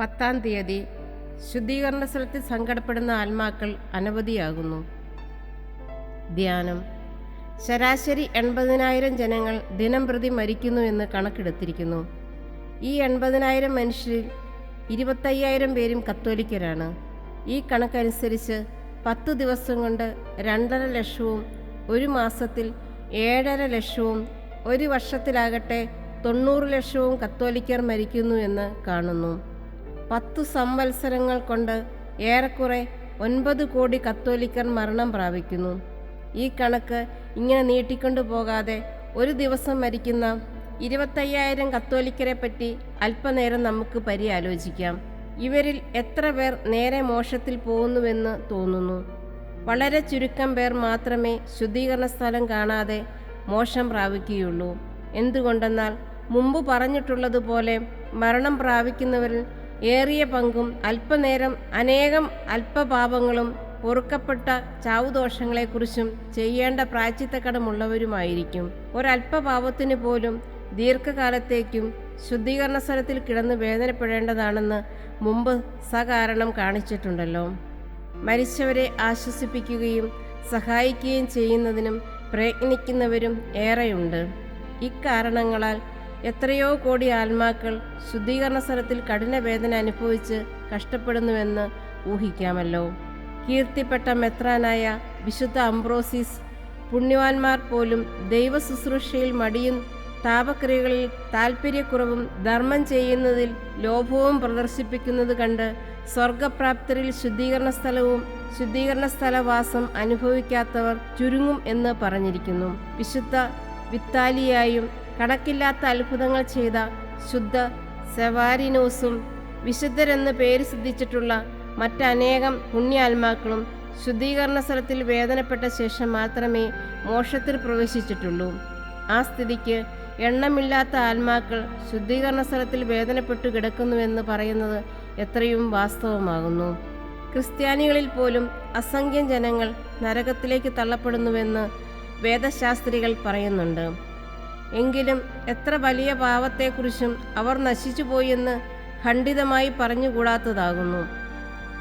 പത്താം തീയതി ശുദ്ധീകരണ സ്ഥലത്തിൽ സങ്കടപ്പെടുന്ന ആത്മാക്കൾ അനവധിയാകുന്നു. ധ്യാനം. ശരാശരി എൺപതിനായിരം ജനങ്ങൾ ദിനം പ്രതി മരിക്കുന്നു എന്ന് കണക്കെടുത്തിരിക്കുന്നു. ഈ എൺപതിനായിരം മനുഷ്യരിൽ ഇരുപത്തയ്യായിരം പേരും കത്തോലിക്കരാണ്. ഈ കണക്കനുസരിച്ച് പത്ത് ദിവസം കൊണ്ട് രണ്ടര ലക്ഷവും ഒരു മാസത്തിൽ ഏഴര ലക്ഷവും ഒരു വർഷത്തിലാകട്ടെ തൊണ്ണൂറ് ലക്ഷവും കത്തോലിക്കർ മരിക്കുന്നു എന്ന് കാണുന്നു. പത്തു സംവത്സരങ്ങൾ കൊണ്ട് ഏറെക്കുറെ ഒൻപത് കോടി കത്തോലിക്കർ മരണം പ്രാപിക്കുന്നു. ഈ കണക്ക് ഇങ്ങനെ നീട്ടിക്കൊണ്ടു പോകാതെ ഒരു ദിവസം മരിക്കുന്ന ഇരുപത്തയ്യായിരം കത്തോലിക്കരെ പറ്റി അല്പനേരം നമുക്ക് പരിയാലോചിക്കാം. ഇവരിൽ എത്ര പേർ നേരെ മോശത്തിൽ പോകുന്നുവെന്ന് തോന്നുന്നു. വളരെ ചുരുക്കം പേർ മാത്രമേ ശുദ്ധീകരണ സ്ഥലം കാണാതെ മോശം പ്രാപിക്കുകയുള്ളൂ. എന്തുകൊണ്ടെന്നാൽ മുമ്പ് പറഞ്ഞിട്ടുള്ളതുപോലെ മരണം പ്രാപിക്കുന്നവരിൽ ഏറിയ പങ്കും അല്പനേരം അനേകം അല്പപാപങ്ങളും പൊറുക്കപ്പെട്ട ചാവുദോഷങ്ങളെക്കുറിച്ചും ചെയ്യേണ്ട പ്രായച്ചിത്തക്കടമുള്ളവരുമായിരിക്കും. ഒരല്പപാപത്തിന് പോലും ദീർഘകാലത്തേക്കും ശുദ്ധീകരണ സ്ഥലത്തിൽ കിടന്ന് വേദനപ്പെടേണ്ടതാണെന്ന് മുമ്പ് സകാരണം കാണിച്ചിട്ടുണ്ടല്ലോ. മരിച്ചവരെ ആശ്വസിപ്പിക്കുകയും സഹായിക്കുകയും ചെയ്യുന്നതിനും പ്രയത്നിക്കുന്നവരും ഏറെയുണ്ട്. ഇക്കാരണങ്ങളാൽ എത്രയോ കോടി ആത്മാക്കൾ ശുദ്ധീകരണ സ്ഥലത്തിൽ കഠിന വേദന അനുഭവിച്ച് കഷ്ടപ്പെടുന്നുവെന്ന് ഊഹിക്കാമല്ലോ. കീർത്തിപ്പെട്ട മെത്രാനായ വിശുദ്ധ അംബ്രോസിസ് പുണ്യവാന്മാർ പോലും ദൈവ ശുശ്രൂഷയിൽ മടിയും താപക്രിയകളിൽ താൽപ്പര്യക്കുറവും ധർമ്മം ചെയ്യുന്നതിൽ ലോഭവും പ്രദർശിപ്പിക്കുന്നത് കണ്ട് സ്വർഗപ്രാപ്തരിൽ ശുദ്ധീകരണ സ്ഥലവും ശുദ്ധീകരണ സ്ഥലവാസം അനുഭവിക്കാത്തവർ ചുരുങ്ങും എന്ന് പറഞ്ഞിരിക്കുന്നു. വിശുദ്ധ വിത്താലിയായും കണക്കില്ലാത്ത അത്ഭുതങ്ങൾ ചെയ്ത ശുദ്ധ സെവാരിനോസും വിശുദ്ധരെന്ന് പേര് സിദ്ധിച്ചിട്ടുള്ള മറ്റനേകം പുണ്യാത്മാക്കളും ശുദ്ധീകരണ സ്ഥലത്തിൽ വേദനപ്പെട്ട ശേഷം മാത്രമേ മോക്ഷത്തിൽ പ്രവേശിച്ചിട്ടുള്ളൂ. ആ സ്ഥിതിക്ക് എണ്ണമില്ലാത്ത ആത്മാക്കൾ ശുദ്ധീകരണ സ്ഥലത്തിൽ വേദനപ്പെട്ടു കിടക്കുന്നുവെന്ന് പറയുന്നത് എത്രയും വാസ്തവമാകുന്നു. ക്രിസ്ത്യാനികളിൽ പോലും അസംഖ്യം ജനങ്ങൾ നരകത്തിലേക്ക് തള്ളപ്പെടുന്നുവെന്ന് വേദശാസ്ത്രികൾ പറയുന്നുണ്ട്. എങ്കിലും എത്ര വലിയ പാവത്തെക്കുറിച്ചും അവർ നശിച്ചുപോയെന്ന് ഖണ്ഡിതമായി പറഞ്ഞുകൂടാത്തതാകുന്നു.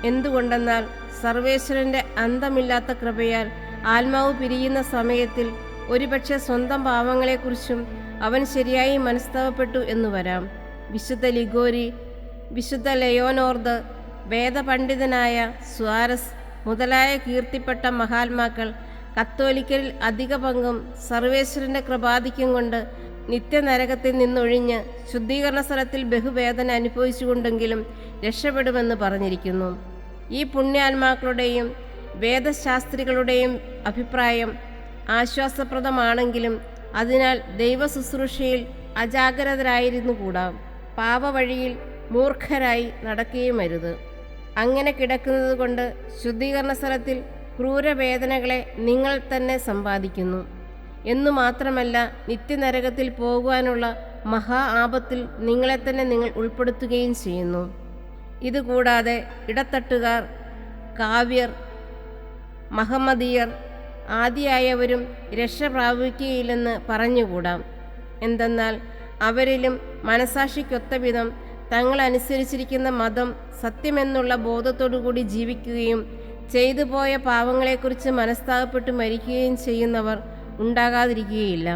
എന്തുകൊണ്ടെന്നാൽ സർവേശ്വരന്റെ അന്തമില്ലാത്ത കൃപയാൽ ആത്മാവ് പിരിയുന്ന സമയത്തിൽ ഒരുപക്ഷെ സ്വന്തം പാവങ്ങളെക്കുറിച്ചും അവൻ ശരിയായി മനസ്താവപ്പെട്ടു എന്നു വരാം. വിശുദ്ധ ലിഗോരി വിശുദ്ധ ലയോനോർദ് വേദപണ്ഡിതനായ സ്വാരസ് മുതലായ കീർത്തിപ്പെട്ട മഹാത്മാക്കൾ കത്തോലിക്കരിൽ അധിക പങ്കും സർവേശ്വരന്റെ കൃപാധിക്യം കൊണ്ട് നിത്യനരകത്തിൽ നിന്നൊഴിഞ്ഞ് ശുദ്ധീകരണ സ്ഥലത്തിൽ ബഹുവേദന അനുഭവിച്ചുകൊണ്ടെങ്കിലും രക്ഷപ്പെടുമെന്ന് പറഞ്ഞിരിക്കുന്നു. ഈ പുണ്യാത്മാക്കളുടെയും വേദശാസ്ത്രികളുടെയും അഭിപ്രായം ആശ്വാസപ്രദമാണെങ്കിലും അതിനാൽ ദൈവ ശുശ്രൂഷയിൽ അജാഗ്രതരായിരുന്നുകൂടാ. പാപവഴിയിൽ മൂർഖരായി നടക്കുകയും അരുത് അങ്ങനെ കിടക്കുന്നത് കൊണ്ട് ശുദ്ധീകരണ സ്ഥലത്തിൽ ക്രൂരവേദനകളെ നിങ്ങൾ തന്നെ സമ്പാദിക്കുന്നു. എന്നു മാത്രമല്ല നിത്യനരകത്തിൽ പോകുവാനുള്ള മഹാ ആപത്തിൽ നിങ്ങളെ തന്നെ നിങ്ങൾ ഉൾപ്പെടുത്തുകയും ചെയ്യുന്നു. ഇതുകൂടാതെ ഇടത്തട്ടുകാർ കാവ്യർ മഹമ്മദീയർ ആദിയായവരും രക്ഷ പ്രാപിക്കുകയില്ലെന്ന് പറഞ്ഞുകൂടാം. എന്തെന്നാൽ അവരിലും മനസാക്ഷിക്കൊത്ത വിധം തങ്ങൾ അനുസരിച്ചിരിക്കുന്ന മതം സത്യമെന്നുള്ള ബോധത്തോടുകൂടി ജീവിക്കുകയും ചെയ്തു പോയ പാവങ്ങളെക്കുറിച്ച് മനസ്താപപ്പെട്ട് മരിക്കുകയും ചെയ്യുന്നവർ ഉണ്ടാകാതിരിക്കുകയില്ല.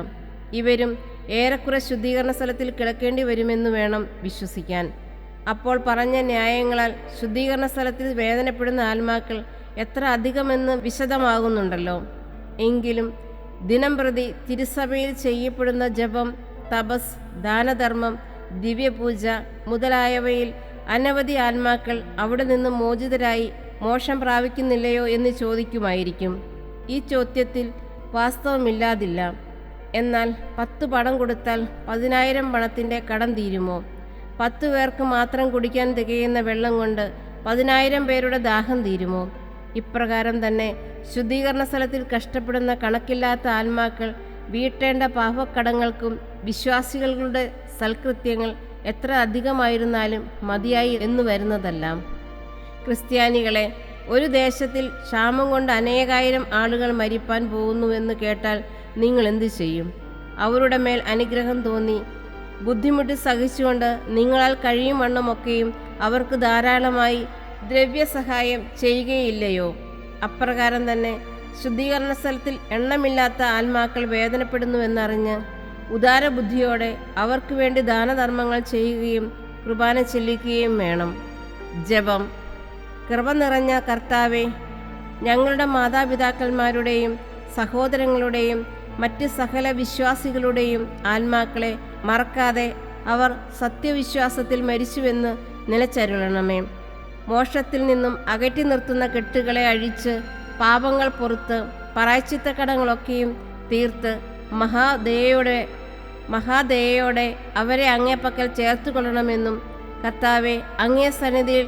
ഇവരും ഏറെക്കുറെ ശുദ്ധീകരണ സ്ഥലത്തിൽ കിടക്കേണ്ടി വരുമെന്ന് വേണം വിശ്വസിക്കാൻ. അപ്പോൾ പറഞ്ഞ ന്യായങ്ങളാൽ ശുദ്ധീകരണ സ്ഥലത്തിൽ വേദനപ്പെടുന്ന ആത്മാക്കൾ എത്ര അധികമെന്ന് വിശദമാകുന്നുണ്ടല്ലോ. എങ്കിലും ദിനം പ്രതി തിരുസഭയിൽ ചെയ്യപ്പെടുന്ന ജപം തപസ് ദാനധർമ്മം ദിവ്യപൂജ മുതലായവയിൽ അനവധി ആത്മാക്കൾ അവിടെ നിന്ന് മോചിതരായി മോക്ഷം പ്രാപിക്കുന്നില്ലയോ എന്ന് ചോദിക്കുമായിരിക്കും. ഈ ചോദ്യത്തിൽ വാസ്തവമില്ലാതില്ല. എന്നാൽ പത്ത് പണം കൊടുത്താൽ പതിനായിരം പണത്തിന്റെ കടം തീരുമോ? പത്ത് പേർക്ക് മാത്രം കുടിക്കാൻ തികയുന്ന വെള്ളം കൊണ്ട് പതിനായിരം പേരുടെ ദാഹം തീരുമോ? ഇപ്രകാരം തന്നെ ശുദ്ധീകരണ സ്ഥലത്തിൽ കഷ്ടപ്പെടുന്ന കണക്കില്ലാത്ത ആത്മാക്കൾ വീട്ടേണ്ട പാപക്കടങ്ങൾക്കും വിശ്വാസികളുടെ സൽകൃത്യങ്ങൾ എത്ര അധികമായിരുന്നാലും മതിയായി എന്നു വരുന്നതല്ല. ക്രിസ്ത്യാനികളെ ഒരു ദേശത്തിൽ ക്ഷാമം കൊണ്ട് അനേകായിരം ആളുകൾ മരിപ്പാൻ പോകുന്നുവെന്ന് കേട്ടാൽ നിങ്ങൾ എന്തു ചെയ്യും? അവരുടെ മേൽ അനുഗ്രഹം തോന്നി. ബുദ്ധിമുട്ട് സഹിച്ചുകൊണ്ട് നിങ്ങളാൽ കഴിയും വണ്ണമൊക്കെയും അവർക്ക് ധാരാളമായി ദ്രവ്യസഹായം ചെയ്യുകയില്ലയോ? അപ്രകാരം തന്നെ ശുദ്ധീകരണ സ്ഥലത്തിൽ എണ്ണമില്ലാത്ത ആത്മാക്കൾ വേദനപ്പെടുന്നുവെന്നറിഞ്ഞ് ഉദാരബുദ്ധിയോടെ അവർക്ക് വേണ്ടി ദാനധർമ്മങ്ങൾ ചെയ്യുകയും കുർബാന ചെല്ലിക്കുകയും വേണം. ജപം കൃപ നിറഞ്ഞ കർത്താവെ ഞങ്ങളുടെ മാതാപിതാക്കന്മാരുടെയും സഹോദരങ്ങളുടെയും മറ്റ് സകല വിശ്വാസികളുടെയും ആത്മാക്കളെ മറക്കാതെ അവർ സത്യവിശ്വാസത്തിൽ മരിച്ചുവെന്ന് നിലച്ചരുളണമേ. മോഷത്തിൽ നിന്നും അകറ്റി നിർത്തുന്ന കെട്ടുകളെ അഴിച്ച് പാപങ്ങൾ പുറത്ത് പറായച്ചിത്തക്കടങ്ങളൊക്കെയും തീർത്ത് മഹാദയോടെ മഹാദയോടെ അവരെ അങ്ങേപ്പക്കൽ ചേർത്തുകൊള്ളണമെന്നും കർത്താവെ അങ്ങേ സന്നിധിയിൽ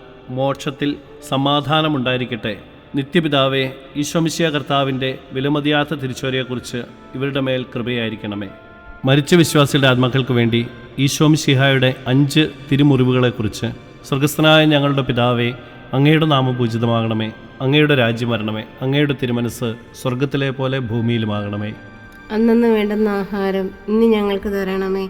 മോക്ഷത്തിൽ സമാധാനമുണ്ടായിരിക്കട്ടെ. നിത്യപിതാവെ ഈശ്വമിശിയ കർത്താവിന്റെ വിലമതിയാത്ത തിരിച്ചുവരെയെക്കുറിച്ച് ഇവരുടെ മേൽ കൃപയായിരിക്കണമേ. മരിച്ച വിശ്വാസികളുടെ ആത്മാക്കൾക്ക് വേണ്ടി ഈശോമിശിഹായുടെ അഞ്ച് തിരുമുറിവുകളെക്കുറിച്ച് സ്വർഗസ്ഥനായ ഞങ്ങളുടെ പിതാവെ അങ്ങയുടെ നാമം പൂജിതമാകണമേ. അങ്ങയുടെ രാജ്യം വരണമേ. അങ്ങയുടെ തിരുമനസ് സ്വർഗത്തിലെ പോലെ ഭൂമിയിലുമാകണമേ. അന്നു വേണ്ടുന്ന ആഹാരം ഇന്ന് ഞങ്ങൾക്ക് തരണമേ.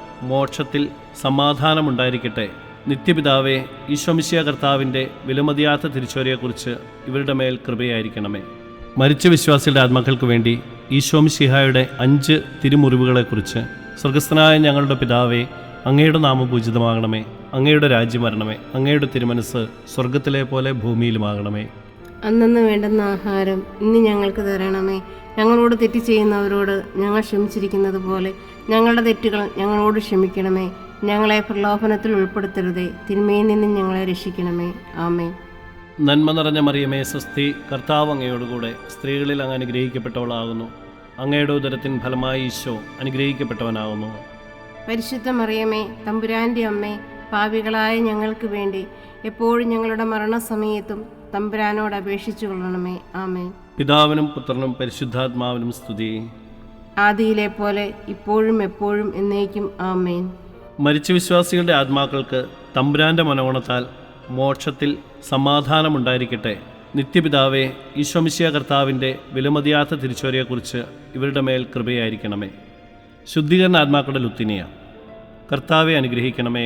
മോക്ഷത്തിൽ സമാധാനമുണ്ടായിരിക്കട്ടെ. നിത്യപിതാവേ ഈശ്വമിശിയ കർത്താവിന്റെ വിലമതിയാത്ത തിരിച്ചോരയെക്കുറിച്ച് ഇവരുടെ മേൽ കൃപയായിരിക്കണമേ. മരിച്ച വിശ്വാസിയുടെ ആത്മാക്കൾക്ക് വേണ്ടി ഈശ്വമിശിഹായുടെ അഞ്ച് തിരുമുറിവുകളെക്കുറിച്ച് സ്വർഗസ്ഥനായ ഞങ്ങളുടെ പിതാവേ അങ്ങയുടെ നാമപൂജിതമാകണമേ. അങ്ങയുടെ രാജ്യം വരണമേ അങ്ങയുടെ തിരുമനസ് സ്വർഗത്തിലെ പോലെ ഭൂമിയിലുമാകണമേ. അന്നന്ന് വേണ്ടുന്ന ആഹാരം ഇന്ന് ഞങ്ങൾക്ക് തരണമേ. ഞങ്ങളോട് തെറ്റ് ചെയ്യുന്നവരോട് ഞങ്ങൾ ക്ഷമിച്ചിരിക്കുന്നത് പോലെ ഞങ്ങളുടെ തെറ്റുകൾ ഞങ്ങളോട് ക്ഷമിക്കണമേ. ഞങ്ങളെ പ്രലോഭനത്തിൽ ഉൾപ്പെടുത്തരുതേ. തിന്മയിൽ നിന്നും ഞങ്ങളെ രക്ഷിക്കണമേ. ആമേ നന്മ നിറഞ്ഞ മറിയമേ സ്വസ്തി കർത്താവ് അങ്ങയോടുകൂടെ സ്ത്രീകളിൽ അങ്ങ് അനുഗ്രഹിക്കപ്പെട്ടവളാകുന്നു. അങ്ങയുടെ ഉദരത്തിൻ ഫലമായി ഈശോ അനുഗ്രഹിക്കപ്പെട്ടവനാകുന്നു. പരിശുദ്ധ മറിയമേ തമ്പുരാന്റെ അമ്മേ പാപികളായ ഞങ്ങൾക്ക് വേണ്ടി എപ്പോഴും ഞങ്ങളുടെ മരണസമയത്തും തമ്പുരാനോട് അപേക്ഷിച്ചു കൊള്ളണമേ ആമേ പിതാവിനും പുത്രനും പരിശുദ്ധാത്മാവിനും സ്തുതി. ആദിയിലെ പോലെ ഇപ്പോഴും എപ്പോഴും എന്നേക്കും ആമേൻ. മരിച്ച വിശ്വാസികളുടെ ആത്മാക്കൾക്ക് തമ്പുരാന്റെ മനോണത്താൽ മോക്ഷത്തിൽ സമാധാനമുണ്ടായിരിക്കട്ടെ. നിത്യപിതാവെ ഈശ്വമിശ്യ കർത്താവിന്റെ വിലമതിയാത്ത തിരിച്ചുവരെയെക്കുറിച്ച് ഇവരുടെ മേൽ കൃപയായിരിക്കണമേ. ശുദ്ധീകരണ ആത്മാക്കളുടെ ലുത്തിനിയ കർത്താവെ അനുഗ്രഹിക്കണമേ.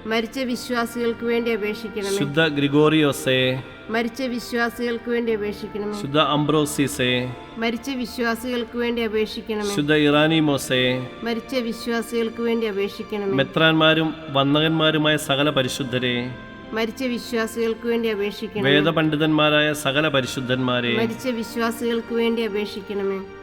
മരിച്ച വിശ്വാസികൾക്ക് വേണ്ടി അപേക്ഷിക്കണം ശുദ്ധ ഗ്രിഗോറിയോസേ. മരിച്ച വിശ്വാസികൾക്ക് വേണ്ടി അപേക്ഷിക്കണം ശുദ്ധ അംബ്രോസിസേ. മരിച്ച വിശ്വാസികൾക്ക് വേണ്ടി അപേക്ഷിക്കണം ശുദ്ധ ഇറാനിമോസേ. മരിച്ച വിശ്വാസികൾക്ക് വേണ്ടി അപേക്ഷിക്കണം മെത്രാന്മാരും വന്ദകന്മാരുമായ സകല പരിശുദ്ധരെ. മരിച്ച വിശ്വാസികൾക്ക് വേണ്ടി അപേക്ഷിക്കണം വേദപണ്ഡിതന്മാരായ സകല പരിശുദ്ധന്മാരെ. മരിച്ച വിശ്വാസികൾക്ക് വേണ്ടി അപേക്ഷിക്കണമേ.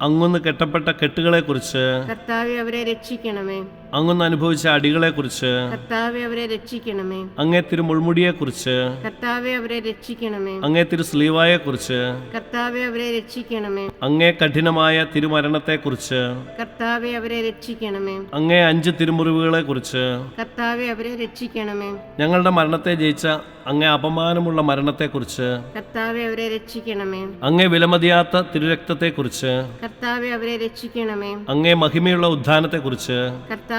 അങ്ങൊന്ന് കെട്ടപ്പെട്ട കെട്ടുകളെക്കുറിച്ച് കർത്താവെ അവരെ രക്ഷിക്കണമേ. അങ്ങൊന്ന് അനുഭവിച്ച അടികളെക്കുറിച്ച് കർത്താവെ അവരെ രക്ഷിക്കണമേ. അങ്ങേ തിരു മുൾമുടിയെക്കുറിച്ച് കർത്താവെ അവരെ രക്ഷിക്കണമേ. അങ്ങേ തിരു സ്ലീവായെക്കുറിച്ച് കർത്താവെ അവരെ രക്ഷിക്കണമേ. അങ്ങേ കഠിനമായ തിരുമരണത്തെക്കുറിച്ച് കർത്താവെ അവരെ രക്ഷിക്കണമേ. അങ്ങേ അഞ്ച് തിരുമുറിവുകളെക്കുറിച്ച് കർത്താവെ അവരെ രക്ഷിക്കണമേ. ഞങ്ങളുടെ മരണത്തെ ജയിച്ച അങ്ങേ അപമാനമുള്ള മരണത്തെക്കുറിച്ച് കർത്താവെ അവരെ രക്ഷിക്കണമേ. അങ്ങേ വിലമതിയാത്ത തിരുരക്തത്തെക്കുറിച്ച് കർത്താവെ അവരെ രക്ഷിക്കണമേ. അങ്ങേ മഹിമയുള്ള ഉദ്ധാനത്തെക്കുറിച്ച് കർത്താവെ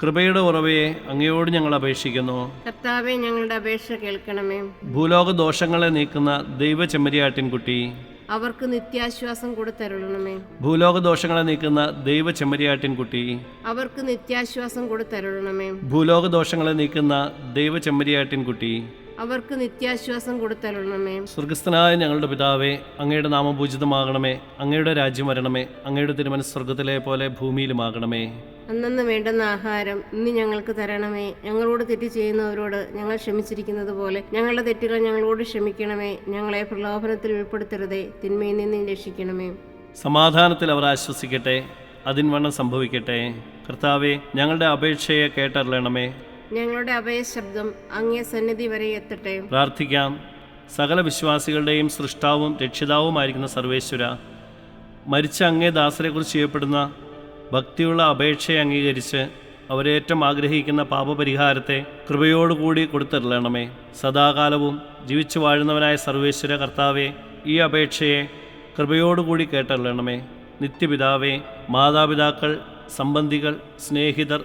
കൃപയുടെ ഉറവയെ അങ്ങയോട് ഞങ്ങൾ അപേക്ഷിക്കുന്നു. കർത്താവെ ഞങ്ങളുടെ അപേക്ഷ കേൾക്കണമേ. ഭൂലോക ദോഷങ്ങളെ നീക്കുന്ന ദൈവ ചെമ്മരിയാട്ടിൻകുട്ടി. അവർക്ക് നിത്യാശ്വാസം കൊടുത്തരുളണമേ ഭൂലോക ദോഷങ്ങളെ നീക്കുന്ന ദൈവ ചെമ്മരിയാട്ടിൻകുട്ടി. അവർക്ക് നിത്യാശ്വാസം കൊടുത്തരുളണമേ ഭൂലോക ദോഷങ്ങളെ നീക്കുന്ന ദൈവ ചെമ്മരിയാട്ടിൻകുട്ടി. അവർക്ക് നിത്യാശ്വാസം കൊടുത്തരുളണമേ സ്വർഗസ്ഥനായ ഞങ്ങളുടെ പിതാവേ അങ്ങയുടെ നാമം പൂജിതമാകണമേ അങ്ങയുടെ രാജ്യം വരണമേ അങ്ങയുടെ തിരുമനസ് സ്വർഗത്തിലെ പോലെ ഭൂമിയിലുമാകണമേ. അന്നന്ന് വേണ്ടുന്ന ആഹാരം ഇന്ന് ഞങ്ങൾക്ക് തരണമേ. ഞങ്ങളോട് തെറ്റ് ചെയ്യുന്നവരോട് ഞങ്ങൾ ക്ഷമിച്ചിരിക്കുന്നത് പോലെ ഞങ്ങളുടെ തെറ്റുകൾ ഞങ്ങളോട് ക്ഷമിക്കണമേ. ഞങ്ങളെ പ്രലോഭനത്തിൽ ഉൾപ്പെടുത്തരുതേ തിന്മയിൽ നിന്ന് രക്ഷിക്കണമേ. സമാധാനത്തിൽ അവർ ആശ്വസിക്കട്ടെ അതിൻവണ്ണം സംഭവിക്കട്ടെ. കർത്താവെ ഞങ്ങളുടെ അപേക്ഷയെ കേട്ടറിയണമേ. ഞങ്ങളുടെ അഭയശബ്ദം അങ്ങേ സന്നിധി വരെ എത്തട്ടെ. പ്രാർത്ഥിക്കാം. സകല വിശ്വാസികളുടെയും സൃഷ്ടാവും രക്ഷിതാവുമായിരിക്കുന്ന സർവേശ്വര മരിച്ച അങ്ങേ ദാസരെക്കുറിച്ച് ചെയ്യപ്പെടുന്ന ഭക്തിയുള്ള അപേക്ഷയെ അംഗീകരിച്ച് അവരേറ്റം ആഗ്രഹിക്കുന്ന പാപപരിഹാരത്തെ കൃപയോടുകൂടി കൊടുത്തരളണമേ. സദാകാലവും ജീവിച്ചു വാഴുന്നവനായ സർവേശ്വര കർത്താവെ ഈ അപേക്ഷയെ കൃപയോടുകൂടി കേട്ടറിയണമേ നിത്യപിതാവേ മാതാപിതാക്കൾ സംബന്ധികൾ സ്നേഹിതർ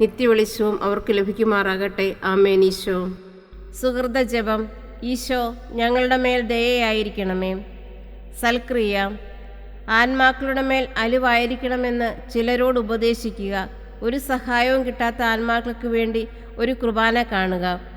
നിത്യവെളിച്ചവും അവർക്ക് ലഭിക്കുമാറാകട്ടെ. ആമേൻ ഈശോ. സുഹൃത ജപം. ഈശോ ഞങ്ങളുടെ മേൽ ദയയായിരിക്കണമേ. സൽക്രിയ. ആത്മാക്കളുടെ മേൽ അലിവായിരിക്കണമെന്ന് ചിലരോട് ഉപദേശിക്കുക. ഒരു സഹായവും കിട്ടാത്ത ആത്മാക്കൾക്ക് വേണ്ടി ഒരു കുർബാന കാണുക.